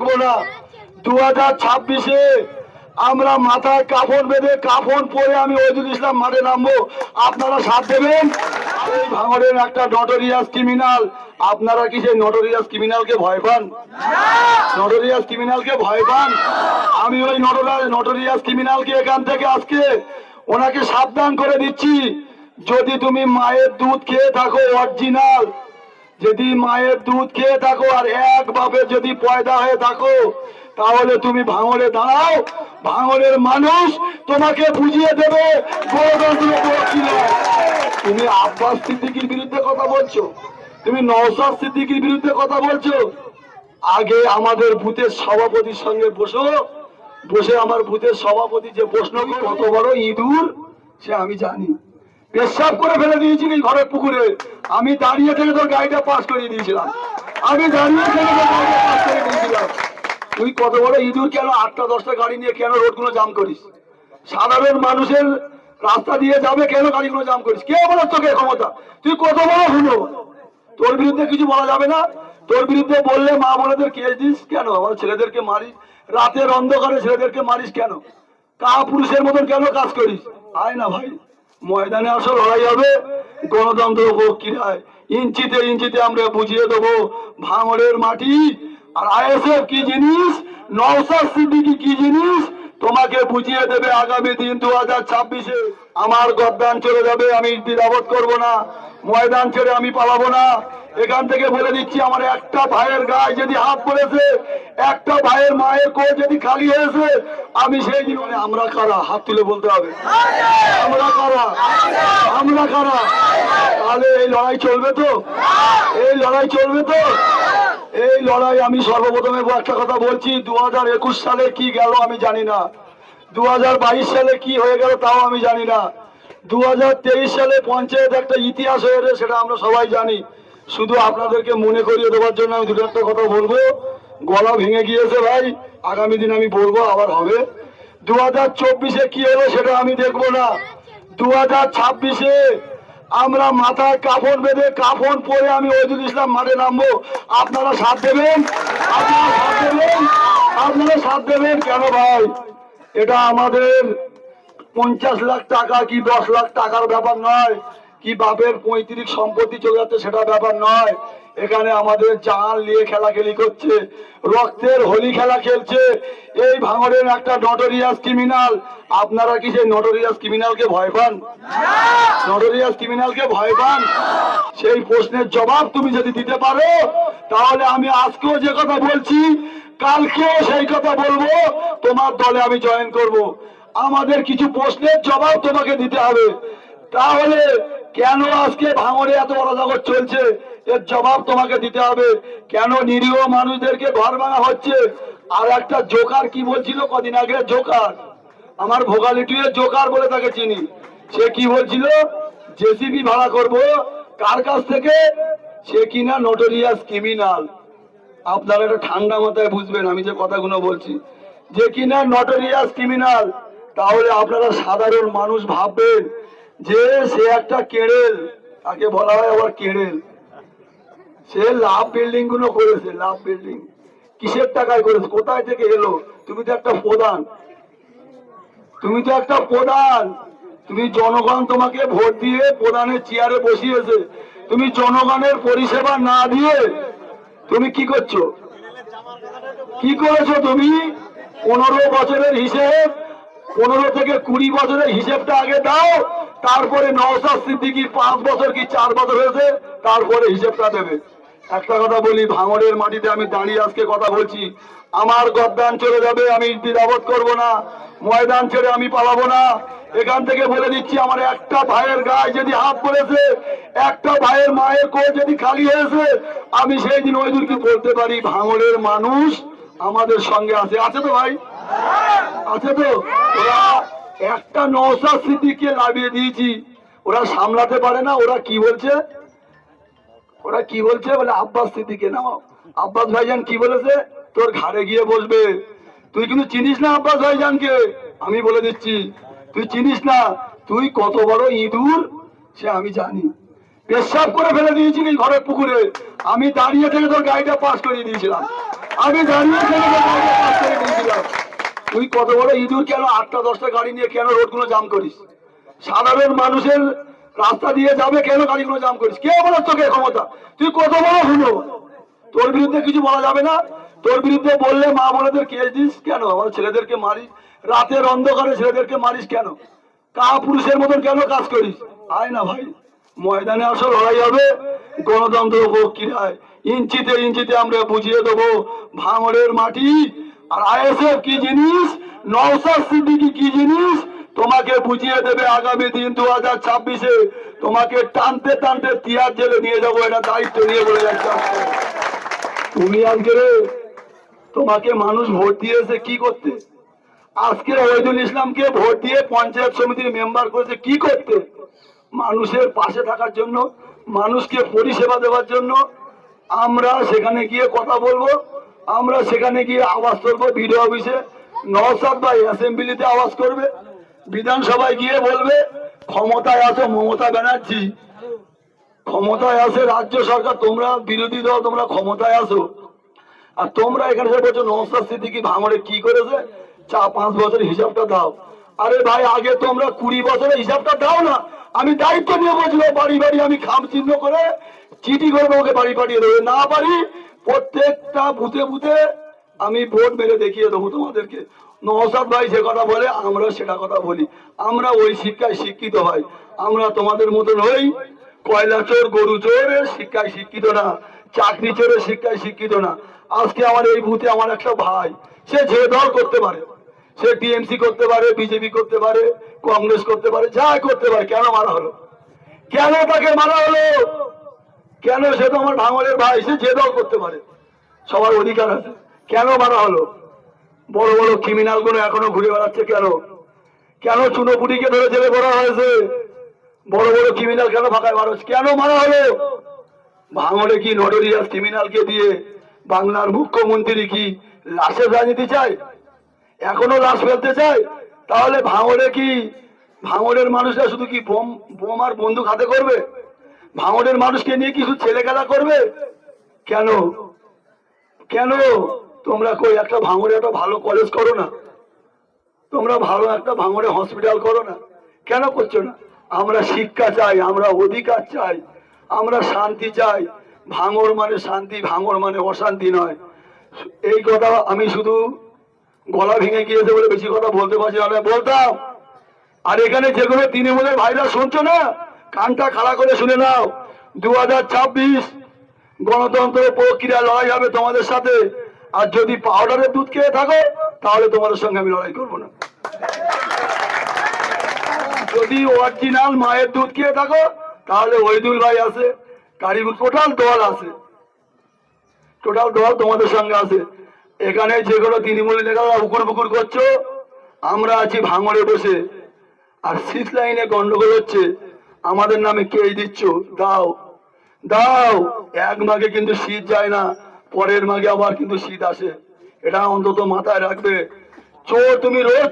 না। দু হাজার ছাব্বিশে আমরা মাথায় কাফন বেঁধে কাফন পরে আমি ওইদুল ইসলাম মাঠে নামবো। আপনারা সাথ দেবেন? এই ভাঙড়ের একটা নটোরিয়াস ক্রিমিনাল আপনারা কি সেই নটোরিয়াস ক্রিমিনালকে ভয় পান? নটোরিয়াস ক্রিমিনালকে ভয় পান? আমি ওই নটোরিয়াস ক্রিমিনালকে এখান থেকে আজকে ওনাকে সাবধান করে দিচ্ছি। যদি তুমি মায়ের দুধ খেয়ে থাকো অরিজিনাল যদি মায়ের দুধ খেয়ে থাকো আর এক একভাবে যদি পয়দা হয়ে থাকো, তাহলে তুমি ভাঙড়ে দাঁড়াও। ভাঙরের মানুষ তোমাকে বুঝিয়ে দেবে। তুমি আব্বাস সিদ্দিকির বিরুদ্ধে কথা বলছো? তুমি নওসাদ সিদ্দিকির বিরুদ্ধে কথা বলছো? আগে আমাদের বুথের সভাপতির সঙ্গে বসো। বসে আমার বুথের সভাপতি যে প্রশ্ন কত বড় ইঁদুর? সে আমি জানি। পেশাব করে ফেলে দিয়েছিলি ঘরের পুকুরে। আমি দাঁড়িয়ে থেকে তোর গাড়িটা পাস করিয়ে দিয়েছিলাম। আমি দাঁড়িয়ে থেকে তোর গাড়িটা পাস করে দিয়েছিলাম। তুই কত বড় ইঁদুর, কেন আটটা, দশটা গাড়ি নিয়ে কেন রোডগুলো জাম করিস? সাধারণ মানুষের রাস্তা দিয়ে যাবে, কেন গাড়িগুলো জাম করিস? কে বলে তোকে ক্ষমতা? তুই কত বড় হলো তোর বিরুদ্ধে কিছু বলা যাবে না। তোর বিরুদ্ধে বললে মা বোনেদের কেস দিস কেন? আমার ছেলেদেরকে মারিস? রাতের অন্ধকারে ছেলেদেরকে মারিস কেন? কা পুরুষের মতন কেন কাজ করিস? আয় না ভাই। ময়দানে আসো লড়াই হবে গণতন্ত্র হোক প্রক্রিয়ায় ইঞ্চিতে ইঞ্চিতে আমরা বুঝিয়ে দেবো ভাঙড়ের মাটি আর আইএসএফ কি জিনিস নওসাদ সিদ্দিকি কি জিনিস তোমাকে বুঝিয়ে দেবে আগামী দিন দু হাজার ছাব্বিশে। আমার গদ্দান চলে যাবে, আমি দ্বিধাবোধ করব না। ময়দান ছেড়ে আমি পালাবো না। এখান থেকে বলে দিচ্ছি, আমার একটা ভাইয়ের গায়ে যদি হাত পড়েছে, একটা ভাইয়ের মায়ের কোল যদি খালি হয়েছে, আমি সেই জীবনে আমরা কারা? হাত তুলে বলতে হবে। আমরা কারা? আমরা কারা? তাহলে এই লড়াই চলবে তো? এই লড়াই চলবে তো? এই লড়াই আমি সর্বপ্রথমে একটা কথা বলছি দু একুশ সালে কি গেল আমি জানি না। দু হাজার বাইশ সালে কি হয়ে গেল তাও আমি জানি না। দু হাজার তেইশ সালে পঞ্চায়েত একটা ইতিহাস হয়ে হয়েছে সেটা আমরা সবাই জানি। শুধু আপনাদেরকে মনে করিয়ে দেওয়ার জন্য আমি দুটো একটা কথা বলব। গলা ভেঙে গিয়েছে ভাই, আগামী দিন আমি বলব আবার হবে। দু হাজার চব্বিশে কি হলো সেটা আমি দেখব না। দু হাজার ছাব্বিশে আমরা মাথায় কাফন বেঁধে কাফন পরে আমি ওইদুল ইসলাম মাঠে নামবো। আপনারা সাথ দেবেন? আপনারা সাথ দেবেন? আপনারা সাথ দেবেন কেন ভাই? এটা আমাদের পঞ্চাশ লাখ টাকা কি দশ লাখ টাকার ব্যাপার নয়। কি বাপের পঁয়ত্রিশ সম্পত্তি চলে যাচ্ছে সেটা ব্যাপার নয়। এখানে আমাদের জান নিয়ে খেলাখেলি করছে, রক্তের হোলি খেলা খেলছে। এই ভাঙড়ের একটা নটোরিয়াস ক্রিমিনাল আপনারা কি সেই নটোরিয়াস ক্রিমিনালকে ভয় পান? নটোরিয়াস ক্রিমিনালকে ভয় পান? সেই প্রশ্নের জবাব তুমি যদি দিতে পারো, তাহলে আমি আজকেও যে কথা বলছি, কালকেও সেই কথা বলব, তোমার দলে আমি জয়েন করব। আমাদের কিছু প্রশ্নের জবাব তোমাকে দিতে হবে। তাহলে কেন আজকে ভাঙড়ে এত জগৎ চলছে? এর জবাব তোমাকে দিতে হবে। কেন নিরীহ মানুষদেরকে ঘর ভাঙা হচ্ছে? আর একটা জোকার কি বলছিল কদিন আগে? জোকার। আমার ভোগালিটির জোকার বলে তাকে চিনি। সে কি বলছিল? জেসিবি ভাড়া করব। কার কাছ থেকে? সে কিনা নোটোরিয়াস ক্রিমিনাল আপনারা একটা ঠান্ডা মাথায় বুঝবেন, আমি যে কথাগুলো বলছি। যে কিনা নটোরিয়াস ক্রিমিনাল তাহলে আপনারা সাধারণ মানুষ ভাববেন যে সে একটা কেড়েল, তাকে বলা হয় আবার কেড়েল। সে লাভ বিল্ডিংগুলো করেছে, লাভ বিল্ডিং। কিসের টাকায় করেছে? কোথায় থেকে এলো? তুমি তো একটা প্রধান। তুমি তো একটা প্রধান। তুমি জনগণ তোমাকে ভোট দিয়ে প্রধানের চেয়ারে বসিয়েছে। তুমি জনগণের পরিষেবা না দিয়ে তুমি কি করছ? কি করেছ তুমি? পনেরো বছরের হিসেব, পনেরো থেকে কুড়ি বছরের হিসেবটা আগে দাও। তারপরে নওসাদ সিদ্দিকি পাঁচ বছর কি চার বছর হয়েছে? তারপরে হিসেবটা দেবে। একটা কথা বলি, ভাঙড়ের মাটিতে আমি দাঁড়িয়ে আজকে কথা বলছি। আমার গদ্দান চলে যাবে, আমি দ্বিধাবোধ করব না। ময়দান ছেড়ে আমি পালাবো না। এখান থেকে বলে দিচ্ছি, আমার একটা ভাইয়ের গায়ে যদি হাত পড়েছে, একটা ভাইয়ের মায়ের কোল যদি খালি হয়েছে, আমি সেই দিন ওই দূরকে বলতে পারি? ভাঙড়ের মানুষ আমাদের সঙ্গে আছে। আছে তো ভাই? আছে তো? ওরা একটা নৌসা স্মৃতিকে লাভিয়ে দিয়েছি। ওরা সামলাতে পারে না, ওরা কি বলছে? ওরা কি বলছে? বলে, আব্বাস স্মৃতিকে নামাও আব্বাস ভাইজান কি বলেছে? তোর ঘাড়ে গিয়ে বসবে। তুই কিন্তু চিনিস না আব্বাস ভাইজানকে? আমি বলে দিচ্ছি, তুই চিনিস না? তুই কত বড় ইঁদুর? সে আমি জানি। পেশাব করে ফেলে দিয়েছিলি ঘরের পুকুরে। আমি দাঁড়িয়ে থেকে তোর গাড়িটা পাস করিয়ে দিয়েছিলাম। আমি দাঁড়িয়ে ছেলেকে বাইরে পাস করে দিয়েছিলাম। তুই কত বড় ইঁদুর কেন আটটা, দশটা গাড়ি নিয়ে কেন রোডগুলো জাম করিস? সাধারণ মানুষের রাস্তা দিয়ে যাবে কেন গাড়িগুলো জাম করিস? কে বলো তোকে ক্ষমতা? তুই কত বড় হলো? তোর বিরুদ্ধে কিছু বলা যাবে না। তোর বিরুদ্ধে বললে মা বোনেদের কেস দিস কেন? আমার ছেলেদেরকে মারিস। রাতের অন্ধকারে ছেলেদেরকে মারিস কেন? কা পুরুষের মতন কেন কাজ করিস? আয় না ভাই। ময়দানে আসো, লড়াই হবে। গণতন্ত্র প্রক্রিয়ায় ইঞ্চিতে ইঞ্চিতে আমরা বুঝিয়ে দেবো, ভাঙড়ের মাটি আর আইএসএফ কি জিনিস? নওসাদ সিদ্দিকি কি জিনিস? তোমাকে বুঝিয়ে দেবে আগামী দিন দু হাজার ছাব্বিশে। তোমাকে টানতে টানতে তিয়ার জেলে নিয়ে যাব, এটা দায়িত্ব নিয়ে বলে তুমি আজকে তোমাকে মানুষ ভোট দিয়েছে কি করতে? আজকে ওহিদুল ইসলামকে ভোট দিয়ে পঞ্চায়েত সমিতির মেম্বার করেছে কি করতে? মানুষের পাশে থাকার জন্য, মানুষকে পরিষেবা দেওয়ার জন্য আমরা সেখানে গিয়ে কথা বলব। আমরা সেখানে গিয়ে আওয়াজ করব বিডিও অফিসে। নওসাদ ভাই অ্যাসেম্বলিতে আওয়াজ করবে। বিধানসভায় গিয়ে বলবে, ক্ষমতায় আছো মমতা ব্যানার্জি। ক্ষমতায় আছে রাজ্য সরকার, তোমরা বিরোধী দল, তোমরা ক্ষমতায় আসো আর তোমরা এখানে এসে বলছো নমস্কার সিদ্দিকি ভাঙড়ে কি করেছে? চা, পাঁচ বছরের হিসাবটা দাও। আরে ভাই, আগে তোমরা কুড়ি বছরের হিসাবটা দাও না। আমি দায়িত্ব নিয়ে বলছিল বাড়ি বাড়ি আমি খাম চিহ্ন করে চিঠি করে ওকে বাড়ি পাঠিয়ে দেবে। না পারি প্রত্যেকটা বুথে বুথে আমি ভোট মেরে দেখিয়ে দেবো তোমাদেরকে। নওসাদ ভাই যে কথা বলে, আমরা সেটা কথা বলি। আমরা ওই শিক্ষায় শিক্ষিত হয় আমরা তোমাদের মতন হই, কয়লা চোর, গরু চোরের শিক্ষায় শিক্ষিত না, চাকরি চোরের শিক্ষায় শিক্ষিত না। আজকে আমার এই বুথে আমার একটা ভাই, সে যে দল করতে পারে, সে টিএমসি করতে পারে, বিজেপি করতে পারে, কংগ্রেস করতে পারে যা করতে পারে, কেন মারা হলো? কেন তাকে মারা হলো? কেন সে তো আমার ভাঙলের ভাই, সে যে দল করতে পারে? সবার অধিকার আছে। কেন মারা হলো? বড় বড় ক্রিমিনালগুলো এখনও ঘুরে বেড়াচ্ছে কেন? কেন চুনোপুটিকে ধরে জেলে ভরা হয়েছে? বড় বড় ক্রিমিনাল কেন ফাঁকায় মানুষ কেন মারা হলো? ভাঙড়ে কি নডরিয়াস ক্রিমিনালকে দিয়ে বাংলার মুখ্যমন্ত্রী কি লাশের রাজনীতি চায়? এখনও লাশ ফেলতে চায়? তাহলে ভাঙড়ে কি ভাঙড়ের মানুষরা শুধু কি বোম বোম আর বন্দুক হাতে করবে? ভাঙড়ের মানুষকে নিয়ে কিছু ছেলে খেলা করবে? কেন? কেন? তোমরা কই একটা ভাঙড়ে একটা ভালো কলেজ করো না? তোমরা ভালো একটা ভাঙড়ে হসপিটাল করো না? কেন করছ না? আমরা শিক্ষা চাই, আমরা অধিকার চাই, আমরা শান্তি চাই। ভাঙর মানে শান্তি ভাঙর মানে অশান্তি নয়। এই কথা আমি শুধু গলা ভেঙে গিয়েছে বলে বেশি কথা বলতে পারছি বলতাম। আর এখানে যেগুলো তৃণমূলের ভাইরা শুনছো না? কানটা খাড়া করে শুনে নাও। দু হাজার ছাব্বিশ গণতন্ত্র প্রক্রিয়া লড়াই হবে তোমাদের সাথে। আর যদি পাউডারের দুধ খেয়ে থাকো, তাহলে তোমাদের সঙ্গে আমি লড়াই করব না। যদি অরিজিনাল মায়ের দুধ খেয়ে থাকো, তাহলে ওইদুল ভাই আছে কারিগুল টোটাল দল আছে। টোটাল দল তোমাদের সঙ্গে আছে। এখানে যেগুলো তৃণমূল নেতারা উকুর বুকুর করছ, আমরা আছি ভাঙড়ে বসে। আর শীত লাইনে গন্ডগোল হচ্ছে। আমাদের নামে কে দিচ্ছ দাও। দাও। এক মাঘে কিন্তু শীত যায় না। পরের মাঘে আবার কিন্তু শীত আসে। এটা অন্তত মাথায় রাখবে। চোর, তুমি রোজ